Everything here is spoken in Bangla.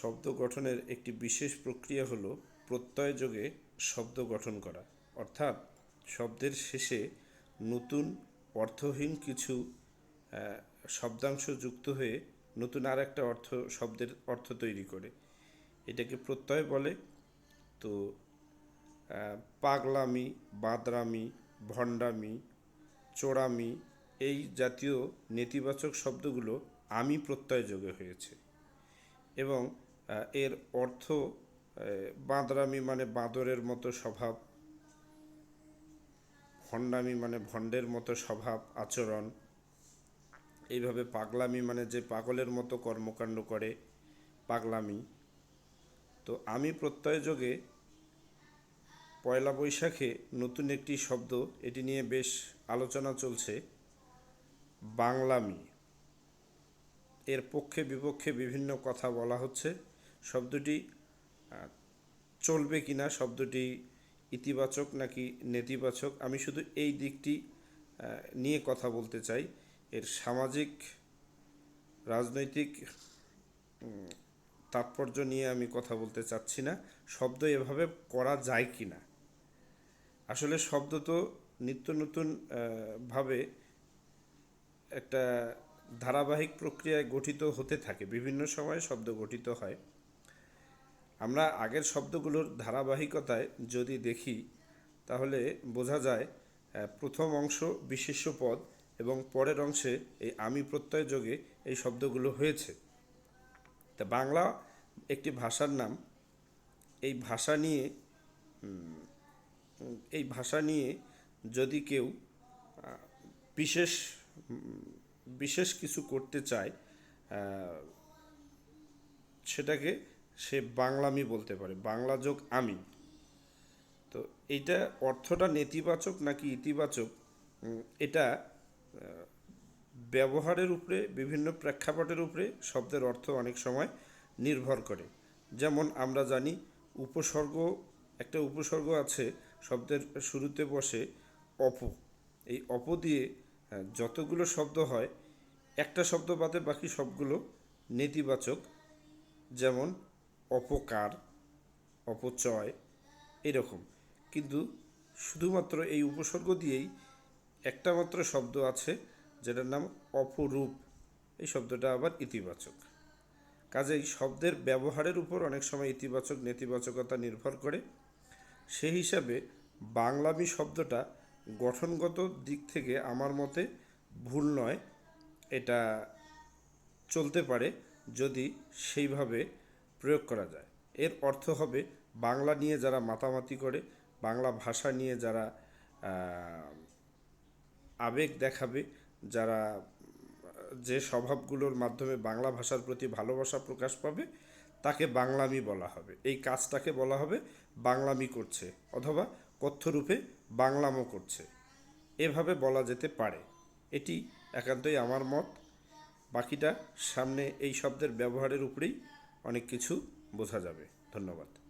শব্দ গঠনের একটি বিশেষ প্রক্রিয়া হলো প্রত্যয় যোগে শব্দ গঠন করা। অর্থাৎ শব্দের শেষে নতুন অর্থহীন কিছু শব্দাংশ যুক্ত হয়ে নতুন আর একটা অর্থ, শব্দের অর্থ তৈরি করে। এটাকে প্রত্যয় বলে। তো পাগলামি, বাদরামি, ভণ্ডামি, চোরামি এই জাতীয় নেতিবাচক শব্দগুলো আমি প্রত্যয় যোগে হয়েছে। এবং এর অর্থ বাঁদরামি মানে বাঁদরের মতো স্বভাব ভণ্ডামি মানে ভণ্ডের মতো স্বভাব, আচরণ। এইভাবে পাগলামি মানে যে পাগলের মতো কর্মকাণ্ড করে, পাগলামি। তো আমি প্রত্যয় যোগে পয়লা বৈশাখে নতুন একটি শব্দ, এটি নিয়ে বেশ আলোচনা চলছে, বাংলামি। এর পক্ষে বিপক্ষে বিভিন্ন কথা বলা হচ্ছে। শব্দটি চলবে কিনা শব্দটি ইতিবাচক নাকি নেতিবাচক? আমি শুধু এই দিকটি নিয়ে কথা বলতে চাই। এর সামাজিক, রাজনৈতিক তাৎপর্য নিয়ে আমি কথা বলতে চাচ্ছি না। শব্দ এভাবে করা যায় কি না আসলে শব্দ তো নিত্য নতুন ভাবে একটা ধারাবাহিক প্রক্রিয়ায় গঠিত হতে থাকে। বিভিন্ন সময়ে শব্দ গঠিত হয়। আমরা আগের শব্দগুলোর ধারাবাহিকতায় যদি দেখি, তাহলে বোঝা যায় প্রথম অংশ বিশেষ্য পদ এবং পরের অংশে এই আমি প্রত্যয় যোগে এই শব্দগুলো হয়েছে। তা বাংলা একটি ভাষার নাম। এই ভাষা নিয়ে এই ভাষা নিয়ে যদি কেউ বিশেষ বিশেষ কিছু করতে চায় সেটাকে সে বাংলামি বলতে পারে, বাংলা যোগ আমি। তো এইটা অর্থটা নেতিবাচক নাকি ইতিবাচক? এটা ব্যবহারের উপরে, বিভিন্ন প্রেক্ষাপটের উপরে শব্দের অর্থ অনেক সময় নির্ভর করে। যেমন আমরা জানি, উপসর্গ, একটা উপসর্গ আছে, শব্দের শুরুতে বসে অপ। এই অপ দিয়ে যতগুলো শব্দ হয়, একটা শব্দ বাদে বাকি সবগুলো নেতিবাচক। যেমন অপকার, অপচয় এরকম। কিন্তু শুধুমাত্র এই উপসর্গ দিয়েই একটা মাত্র শব্দ আছে, যেটার নাম অপরূপ। এই শব্দটা আবার ইতিবাচক। কাজেই শব্দের ব্যবহারের উপর অনেক সময় ইতিবাচক, নেতিবাচকতা নির্ভর করে। সেই হিসাবে বাংলামি শব্দটা গঠনগত দিক থেকে আমার মতে ভুল নয়, এটা চলতে পারে যদি সেইভাবে প্রয়োগ করা যায়। এর অর্থ হবে বাংলা নিয়ে যারা মাতামাতি করে, বাংলা ভাষা নিয়ে যারা আবেগ দেখাবে, যারা যে স্বভাবগুলোর মাধ্যমে বাংলা ভাষার প্রতি ভালোবাসা প্রকাশ পাবে, তাকে বাংলামি বলা হবে। এই কাজটাকে বলা হবে বাংলামি করছে অথবা কথ্যরূপে বাংলামো করছে। এভাবে বলা যেতে পারে। এটি একান্তই আমার মত। বাকিটা সামনে এই শব্দের ব্যবহারের উপরেই অনেক কিছু বোঝা যাবে। ধন্যবাদ।